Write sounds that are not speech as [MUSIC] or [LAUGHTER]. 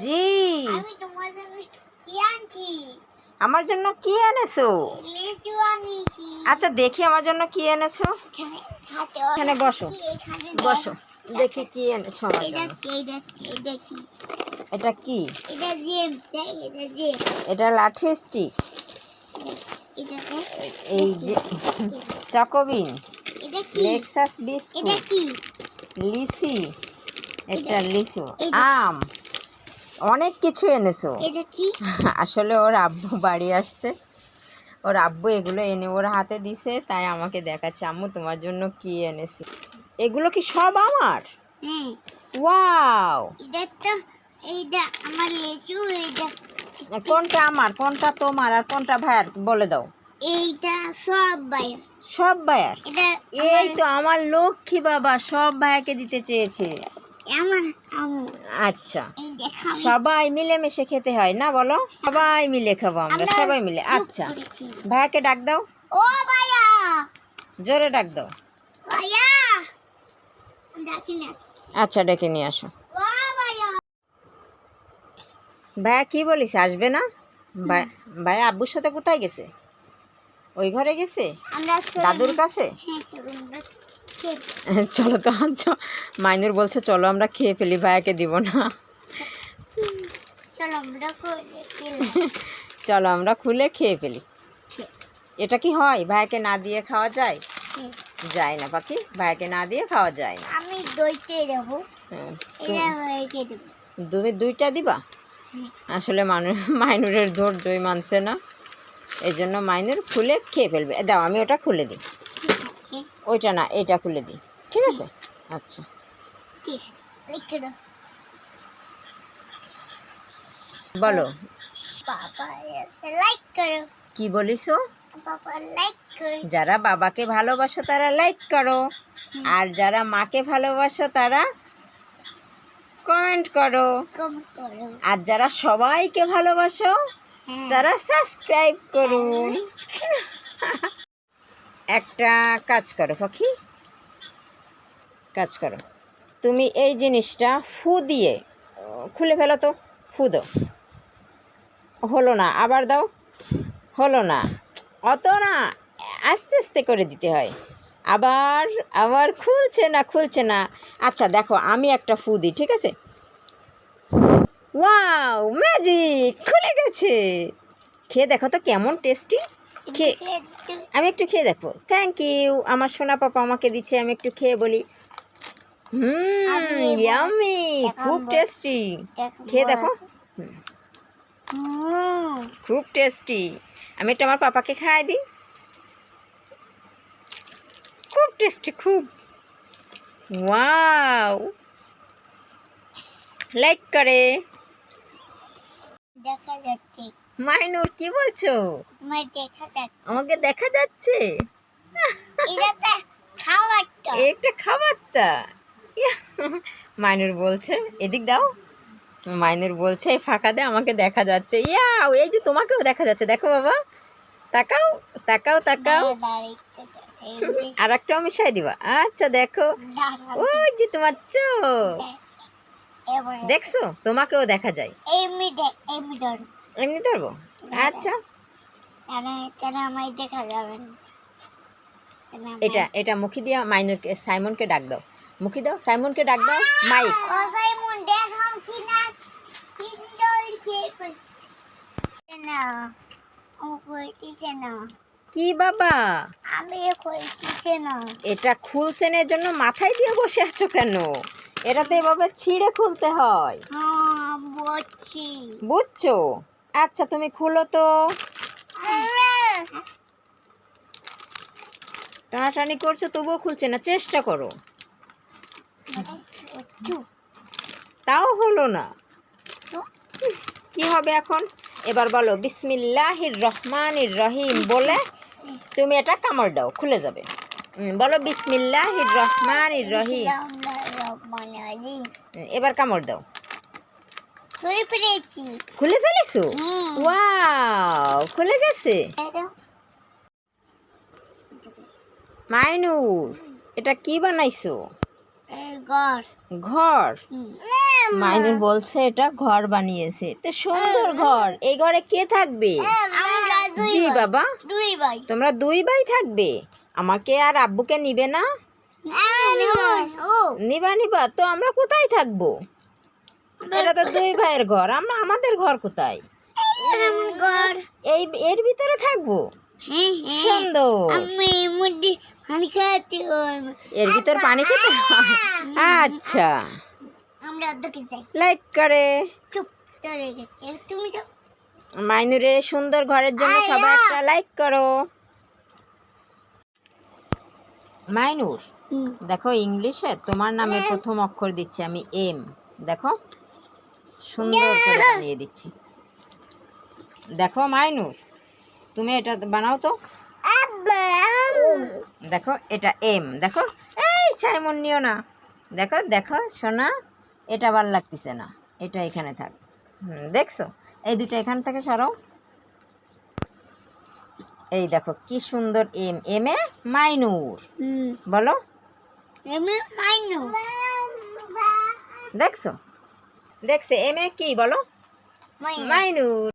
জি। আমি তোমার জন্য কি আনছি? আমার জন্য কি এনেছো? লিচু আনিছি। আচ্ছা দেখি আমার জন্য কি এনেছো। এখানে বসো। বসো। দেখি কি এনেছো আমার এটা জন্য। কি এটা কি এটা কি এটা কি? এটা জেমস এটা জেমস। এটা লাঠি স্টিক। এই যে চকোবিন। এটা কি? লিচি। এটা লিচু। আম। অনেক কিছু এনেছো। আসলে ওর আব্বু বাড়ি আসছে। ওর আব্বু এগুলো এনে ওর হাতে দিছে তাই আমাকে দেখাচ্ছে আম্মু তোমার জন্য কি এনেছি? এগুলো কি সব আমার? হ্যাঁ। ওয়াও! কোনটা আমার? কোনটা তোমার? আর কোনটা ভাইয়ার? বলে দাও। এইটা সব সব ভাইয়ার? এই তো আমার লক্ষ্মী বাবা সব ভাইয়াকে দিতে চেয়েছে। আচ্ছা। সবাই মিলেমিশে খেতে হয় না বলো? সবাই মিলে খাব আমরা সবাই মিলে। আচ্ছা। ভাইয়াকে ডাক দাও। ও ভাইয়া! জোরে ডাক দাও। ভাইয়া! আচ্ছা ডেকে নিয়ে আসো। ভাইয়া! কি বলিস? আসবে না? ভাই ভাইয়া আব্বুর সাথে কোথায় গেছে? ওই ঘরে গেছে? দাদুর কাছে? হ্যাঁ চলো [LAUGHS] চলো তো মাইনুর বলছে চলো আমরা খেয়ে ফেলি ভাইয়াকে দিব না। চলো আমরা [LAUGHS] চলো আমরা খুলে খেয়ে ফেলি। এটা কি হয়? ভাইকে না দিয়ে খাওয়া যায়। যায় না পাখি ভাইকে না দিয়ে খাওয়া যায় না। আমি দইতে দেবো। তুমি দুইটা দিবা। আসলে মানুষ [LAUGHS] মাইনুরের ধৈর্যই মানছে না। এই জন্য মাইনুর খুলে খেয়ে ফেলবে। দাও আমি ওটা খুলে দিই। ওইটা না এটা খুলে দিই। ঠিক আছে? আচ্ছা। ঠিক আছে বলো। লাইক করো। কি বলিছো করো। যারা বাবাকে ভালোবাসো তারা লাইক করো। আর যারা মাকে ভালোবাসো তারা কমেন্ট করো। আর যারা সবাইকে ভালোবাসো তারা সাবস্ক্রাইব করুন একটা কাজ করো পাখি কাজ করো। তুমি এই জিনিসটা ফু দিয়ে, খুলে ফেলো তো, ফু দাও। হলো না, আবার দাও। হলো না, অত না, আস্তে আস্তে করে দিতে হয়। আবার আবার খুলছে না খুলছে না। আচ্ছা দেখো, আমি একটা ফু দিই, ঠিক আছে? ওয়াও, ম্যাজিক, খুলে গেছে। খেয়ে দেখো তো কেমন টেস্টি। আমি একটু খেয়ে দেখব। থ্যাংক ইউ আমার সোনা পাপা আমাকে দিচ্ছে আমি একটু খেয়ে বলি। হুম ইয়ামি খুব টেস্টি খেয়ে দেখো। হুম। খুব টেস্টি আমি একটু আমার পাপাকে খাওয়াই দিই। খুব টেস্টি খুব। ওয়াও লাইক করে। দেখা যাচ্ছে। মাইনুর কি বলছো? আমাকে দেখা যাচ্ছে? একটা খাবারটা। মাইনুর বলছে এদিক দাও। মাইনুর বলছে এই ফাঁকাতে আমাকে দেখা যাচ্ছে। ইয়া এই যে তোমাকেও দেখা যাচ্ছে। দেখো বাবা তাকাও তাকাও তাকাও। আর একটাও মিশাই দিবা। আচ্ছা দেখো। ওই যে তোমার চোখ। দেখছ? তোমাকেও দেখা যায়। এমনি দেখ এমনি এমনি ধরবো? আচ্ছা। এটা এটা মুখি দিয়া মাইনুরকে সাইমনকে ডাক দাও। মুখি দাও সাইমনকে ডাক দাও মাইক। কি বাবা? আমি কইতেছে না। এটা খুলছেন এর জন্য মাথায় দিয়ে বসে আছো কেন? এটাতে এভাবে ছিঁড়ে খুলতে হয়। হ্যাঁ বুঝছ? আচ্ছা তুমি খুলো তো। টানাটানি করছ তবুও খুলছে না চেষ্টা করো। তাও হলো না। কি হবে এখন? এবার বলো বিসমিল্লাহির রহমানির রহিম বলে তুমি এটা কামড় দাও খুলে যাবে। বলো বিসমিল্লাহির রহমানির রহিম। এবার কামড় দাও। শুয়ে পেরেছি খুলে ফেলেছো ওয়াও খুলে গেছে মাইনুর এটা কি বানাইছো ঘর ঘর মাইনুর বলছে এটা ঘর বানিয়েছে তো সুন্দর ঘর এই ঘরে কে থাকবে জি বাবা দুই ভাই তোমরা দুই ভাই থাকবে আমাকে আর আব্বুকে নিবে না নিবা নিবা তো আমরা কোথায় থাকব এটা তো দুই ভাইয়ের ঘর। আমরা আমাদের ঘর কোথায়? ঘর। এই এর ভিতরে থাকব? হ্যাঁ হ্যাঁ। সুন্দর। এর ভিতর পানি খেতে আচ্ছা। লাইক করে। মাইনুরের সুন্দর ঘরের জন্য সবাই একটা লাইক করো। মাইনুর দেখো ইংলিশে তোমার নামে প্রথম অক্ষর দিচ্ছি আমি এম। দেখো। সুন্দর করে বানিয়ে দিচ্ছি। দেখো মাইনুর তুমি এটা বানাও তো। দেখো এটা এম দেখো। এই ছাইমন নিও না। দেখো দেখো সোনা এটা ভালো লাগতেছে না। এটা এখানে থাক। দেখছ? এই দুটো এখান থেকে সরাও। এই দেখো কি সুন্দর এম এম এ মাইনুর বলো। এম এ মাইনু দেখছ? দেখছে এম এ কি বলো? মাইনুর।